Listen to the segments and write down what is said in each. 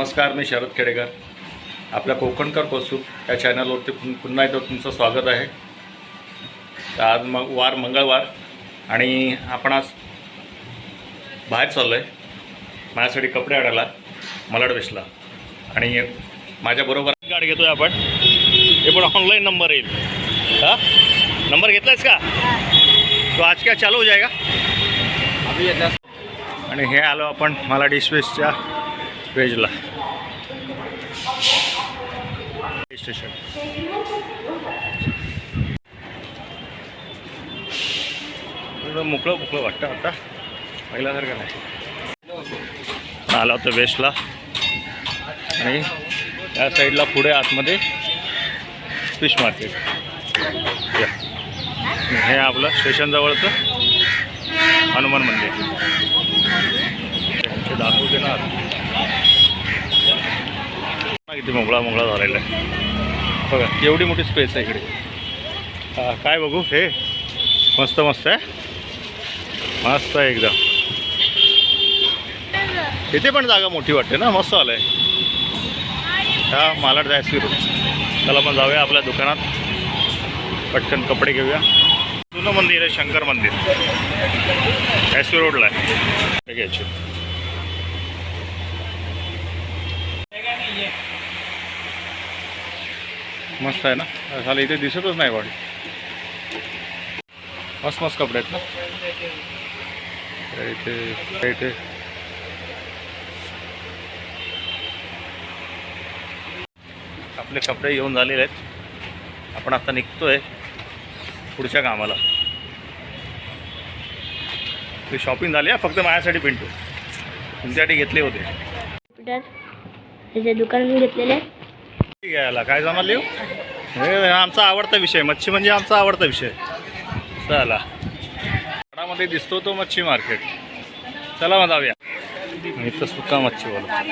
नमस्कार मी शरद खेडेकर. आपल्या कोकणकर कौस्तुभ या चॅनलवरती पुन पुन्हा एकदा तुमचं स्वागत आहे. तर आज मग वार मंगळवार आणि आपण आज बाहेर चाललो आहे माझ्यासाठी कपडे आणायला मलाड वेशला आणि माझ्याबरोबर गाडी घेतो आहे आपण. हे पण ऑनलाईन नंबर येईल. हां? नंबर घेतलायस का? तो आज क्या चालू हो जाएगा आणि हे आलो आपण मला डिशवेशच्या पेजला. स्टेशन मोकळं मोकळं वाटतं आता. पहिल्यासारखं नाही. आला होतं वेस्टला आणि त्या साईडला पुढे आतमध्ये फिश मार्केट हे आपलं स्टेशनजवळचं हनुमान मंदिर. त्यांचे दाखवते ना किती मोगळा मोगळा झालेला आहे. बघा एवढी मोठी स्पेस आहे इकडे. काय बघू? हे मस्त मस्त आहे. मस्त आहे एकदम. इथे पण जागा मोठी वाटते ना? मस्त आलं आहे हा मालाड जायचं रोड चला पण जाऊया आपल्या दुकानात. पटकन कपडे घेऊया. जुनं मंदिर आहे शंकर मंदिर. एस रोडला आहे. घ्यायचे. मस्त आहे ना? झालं इथे दिसतच नाही बॉडी मस्त मस्त कपडे आहेत ना? इथे इथे. आपले कपडे येऊन झालेले आहेत. आपण आता निघतोय पुढच्या कामाला. ते शॉपिंग झाली फक्त माझ्यासाठी पिंटू. तुमच्यासाठी घेतले होते. दुकानातून घेतलेले ठीक आहे याला काय जमा लिहू हे? आमचा आवडता विषय. मच्छी म्हणजे आमचा आवडता विषय. चला. झाडामध्ये दिसतो तो मच्छी मार्केट. चला मग जाऊया. इथं सुका मच्छी बोला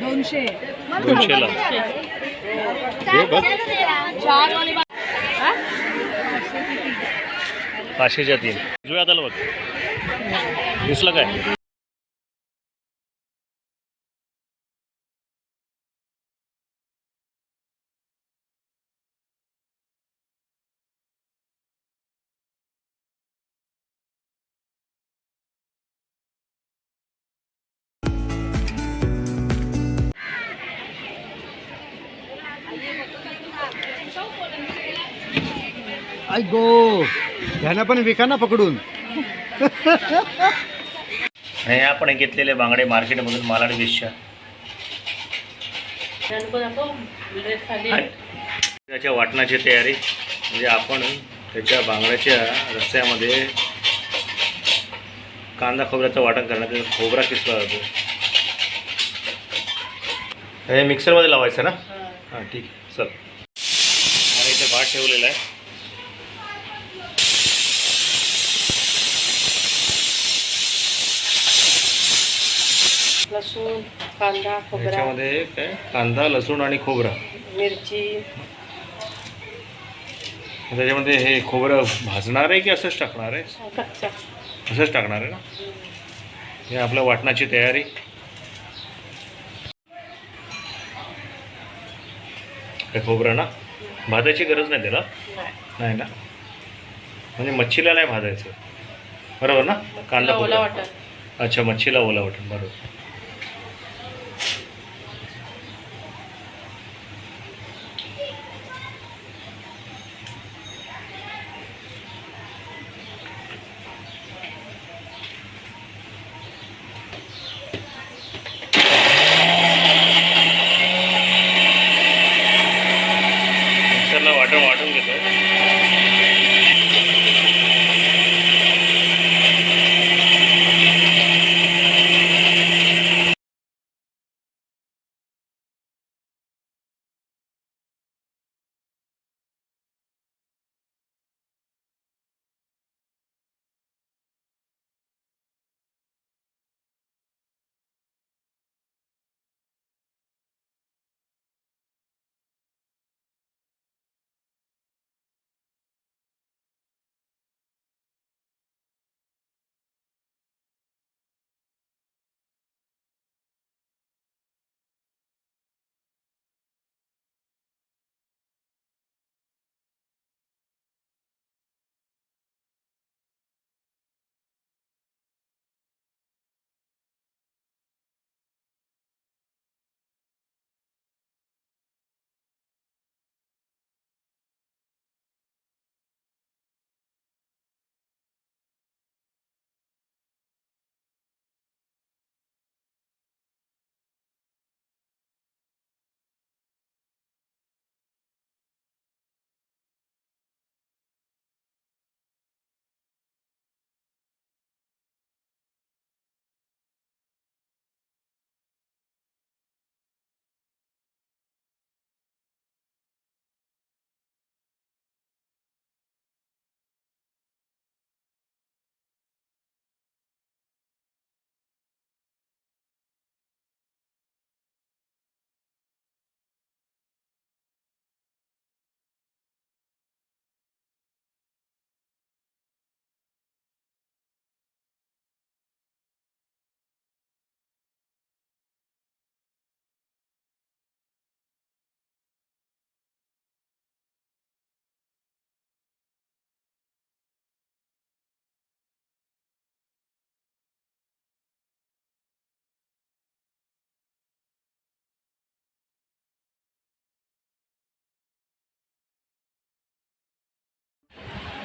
दोनशे. दोनशेला. पाचशेच्या तीन. जुळ्यात आलं बघ दिसलं काय? आई गो. ह्यानं पण विका ना पकडून. हे आपण हे घेतलेले बांगडे मार्केटमधून मालाड विषच्या त्याच्या वाटणाची तयारी म्हणजे आपण त्याच्या बांगड्याच्या रस्त्यामध्ये कांदा खोबऱ्याचं वाटण करण्यात येतं. खोबरा किसला जातो. हे मिक्सरमध्ये लावायचं ना? हां. ठीक आहे चल. आणि इथे भात ठेवलेला आहे. लसूण कांदा खोबरा. त्याच्यामध्ये काय? कांदा लसूण आणि खोबरा. मिरची. त्याच्यामध्ये हे खोबरं भाजणार आहे की असंच टाकणार आहे? कच्चा असंच टाकणार आहे ना? हे आपल्या वाटणाची तयारी. खोबरं ना? भाजायची गरज नाही त्याला? नाही. ना? म्हणजे मच्छीला नाही भाजायचं. बरोबर ना? कांदा ओला वाटत अच्छा मच्छीला ओला वाटण. बरोबर.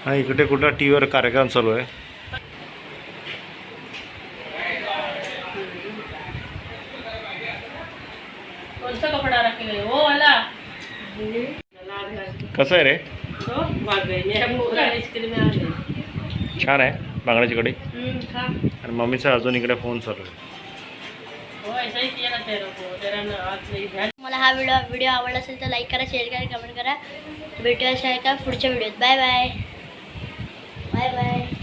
आणि इकडे कुठं टी व्हीवर कार्यक्रम चालू आहे. कोणता कपडा राखले हो आला. कसं आहे रे? आले छान आहे. बांगड्याची खा. आणि मम्मीचा अजून इकडे फोन चालू आहे. हो ऐसा ही किया ना तेरा को. तेरा ना हाथ नहीं ध्यान मला हा व्हिडिओ व्हिडिओ आवडला असेल तर लाईक करा शेअर करा कमेंट करा. भेटूया अशा एका पुढच्या व्हिडिओत बाय बाय बाय बाय